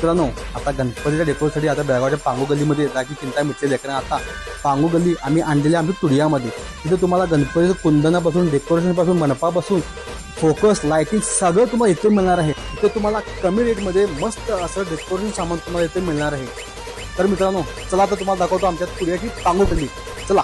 मित्रांनो आता गणपतीच्या डेकोरेशनसाठी आता बेळगावच्या पांगू गल्लीमध्ये की चिंता मिटलेली आहे. कारण आता पांगू गल्ली आम्ही आणलेली आमच्या तुडियामध्ये. तिथे तुम्हाला गणपतीचं कुंदनापासून डेकोरेशनपासून मनपापासून फोकस लायटिंग सगळं तुम्हाला इथे मिळणार आहे. इथे तुम्हाला कमी रेटमध्ये मस्त असं डेकोरेशन सामान तुम्हाला इथे मिळणार आहे. तर मित्रांनो चला आता तुम्हाला दाखवतो आमच्या तुडियाची पांगू गल्ली चला.